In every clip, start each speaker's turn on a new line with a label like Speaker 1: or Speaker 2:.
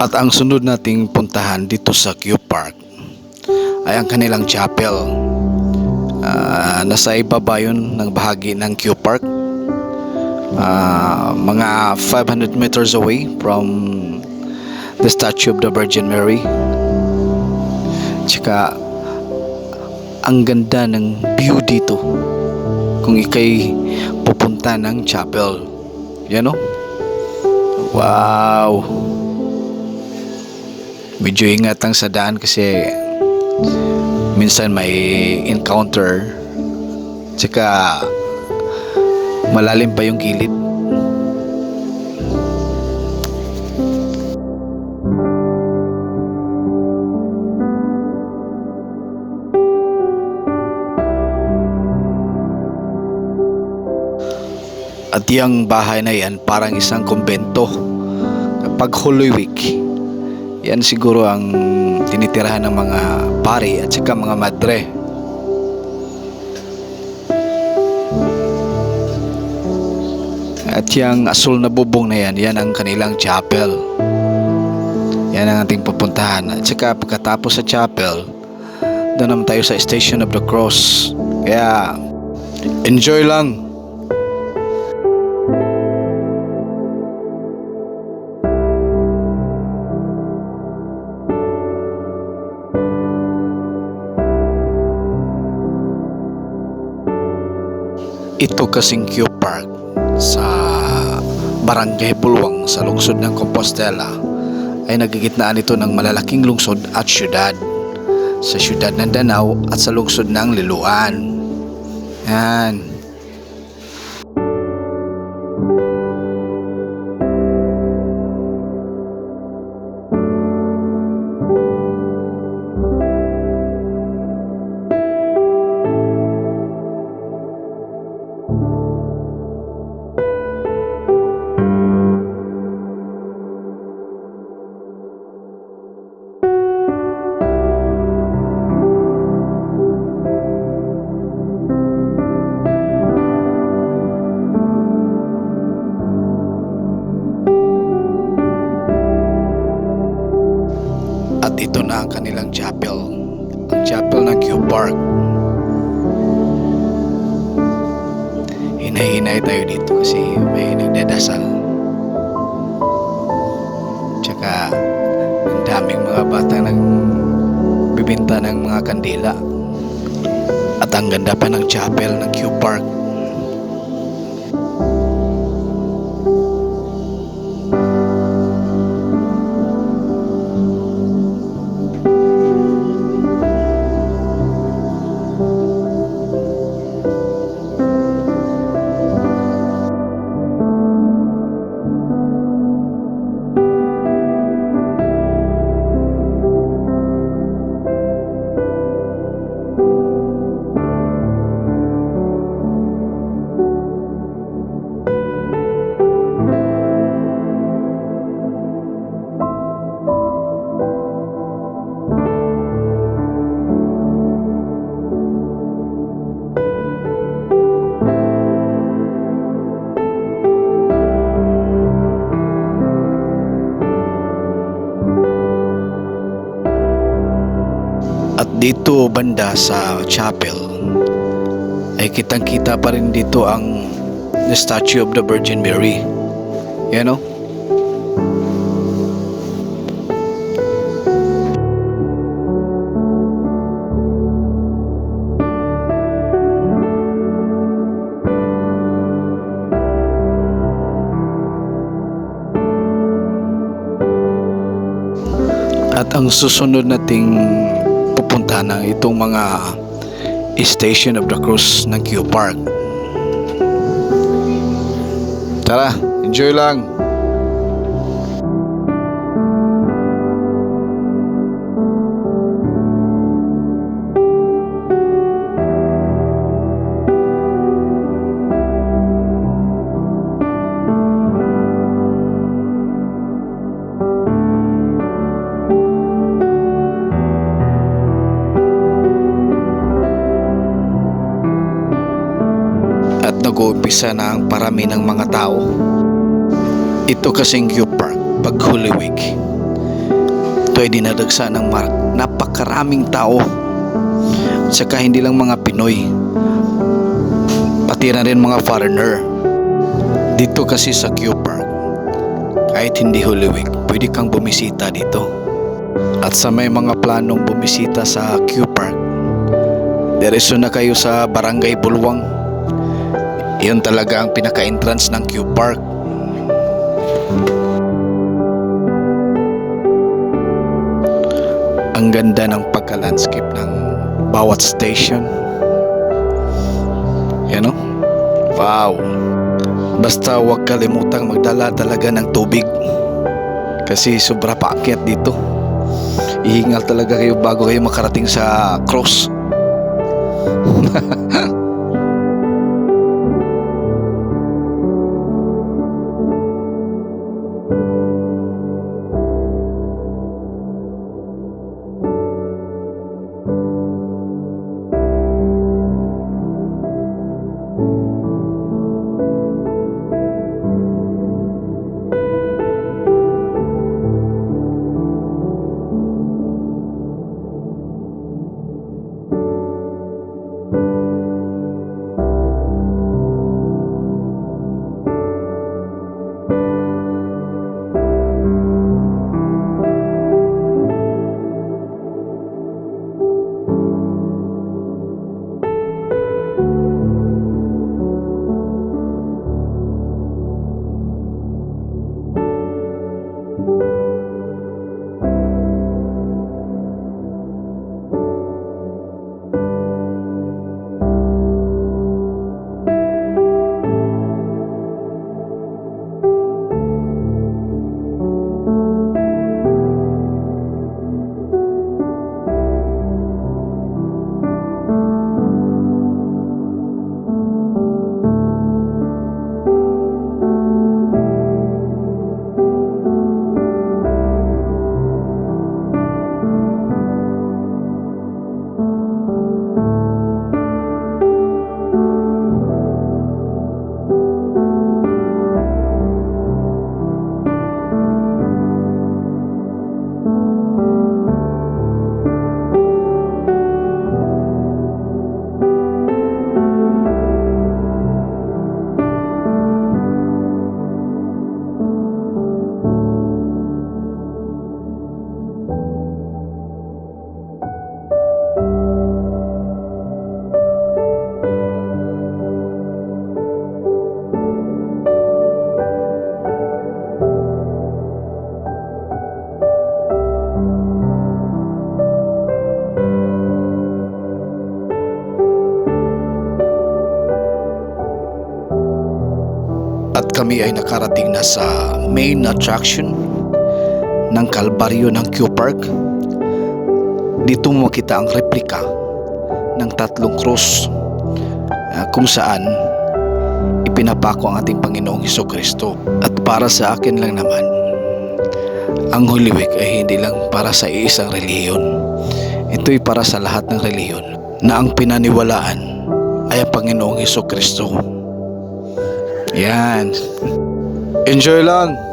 Speaker 1: At ang sunod nating puntahan dito sa Q Park ay ang kanilang chapel. Ah, nasa ibaba yun ng bahagi ng Q Park. Ah, mga 500 meters away from the statue of the Virgin Mary. Tsaka ang ganda ng view dito kung ikay pupunta ng chapel. Yan o. Wow! Medyo ingat ang sa daan kasi minsan may encounter tsaka malalim pa yung gilid. At yung bahay na yan parang isang kumbento. Kapag Holy Week, yan siguro ang tinitirahan ng mga pari at saka mga madre. At yung asul na bubong na yan, yan ang kanilang chapel. Yan ang ating pupuntahan. At saka pagkatapos sa chapel, doon naman tayo sa Station of the Cross. Kaya, enjoy lang. Ito kasing Q Park sa Barangay Pulwang sa lungsod ng Compostela ay nagigitnaan ito ng malalaking lungsod at syudad sa syudad ng Danau at sa lungsod ng Liloan. Yan. Hinay-hinay tayo dito kasi may nagdadasal. Tsaka ang daming mga bata nang bibinta ng mga kandila. At ang ganda pa ng chapel ng Q Park. Dito banda sa chapel ay kitang kita pa rin dito ang the statue of the Virgin Mary. Yan o. At ang susunod nating pupunta ng itong mga Station of the Cross ng Q Park. Tara, enjoy lang. Nag-uumpisa na ang parami ng mga tao. Ito kasing Q Park pag Holy Week. ito ay dinadagsa ng mar- napakaraming tao. At saka hindi lang mga Pinoy, pati na rin mga foreigner. Dito kasi sa Q Park, kahit hindi Holy Week, pwede kang bumisita dito. At sa may mga planong bumisita sa Q Park, diretso na kayo sa Barangay Bulwang. Iyon talaga ang pinaka-entrance ng Q Park. Ang ganda ng pagka-landscape ng bawat station. Yan o. Wow. Basta huwag kalimutang magdala talaga ng tubig. Kasi sobra paakyat dito. Ihingal talaga kayo bago kayo makarating sa cross. At kami ay nakarating na sa main attraction ng Kalbaryo ng Q Park. Dito mo makita ang replika ng tatlong cross ah, kung saan ipinapako ang ating Panginoong Heso Kristo. At para sa akin lang naman, ang Holy Week ay hindi lang para sa iisang reliyon. Ito'y para sa lahat ng reliyon na ang pinaniwalaan ay ang Panginoong Heso Kristo. Yan. Enjoy lang.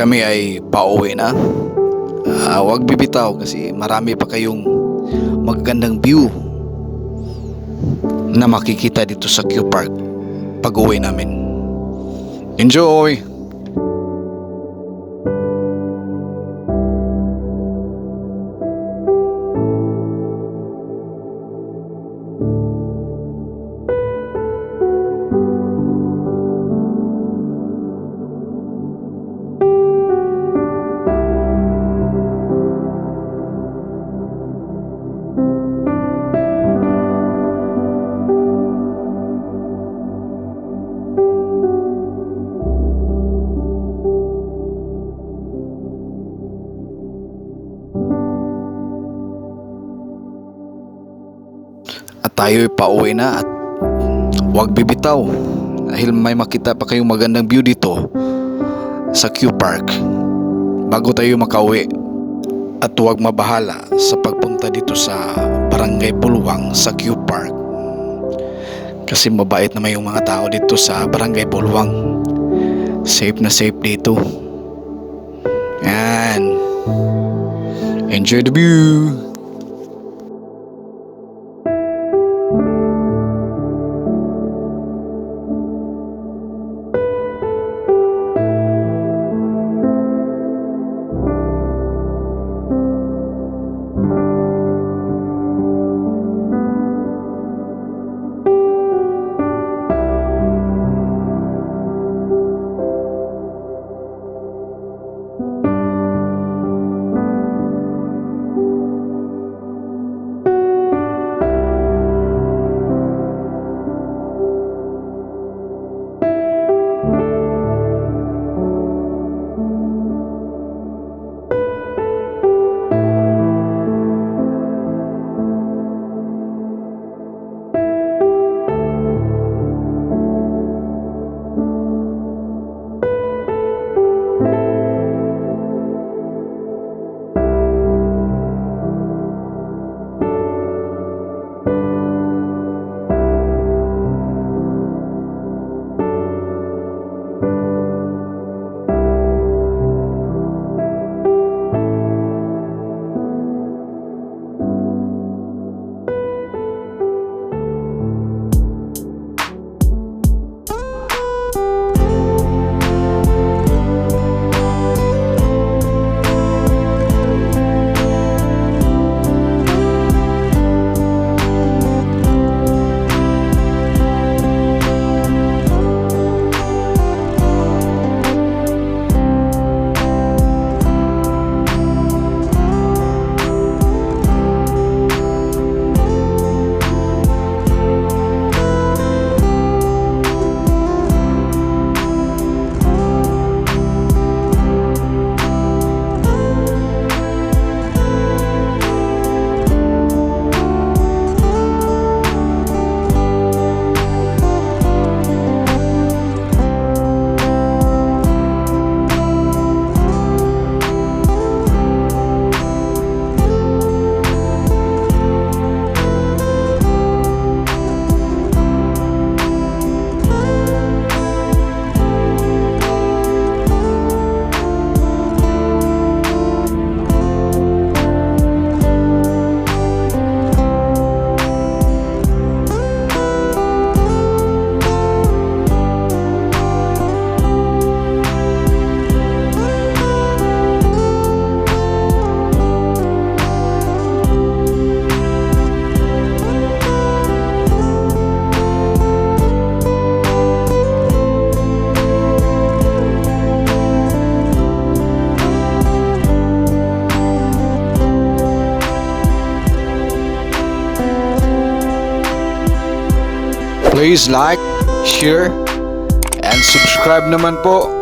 Speaker 1: Kami ay pauwi na. Ah, huwag bibitaw kasi marami pa kayong magagandang view na makikita dito sa Q Park pag uwi namin. Enjoy! Tayo'y pauwi na at huwag bibitaw dahil may makita pa kayong magandang view dito sa Q Park. Bago tayo makauwi at huwag mabahala sa pagpunta dito sa Barangay Bulwang sa Q Park. Kasi mabait naman yung mga tao dito sa Barangay Bulwang safe na safe dito. Yan. Enjoy the view Please like, share, and subscribe naman po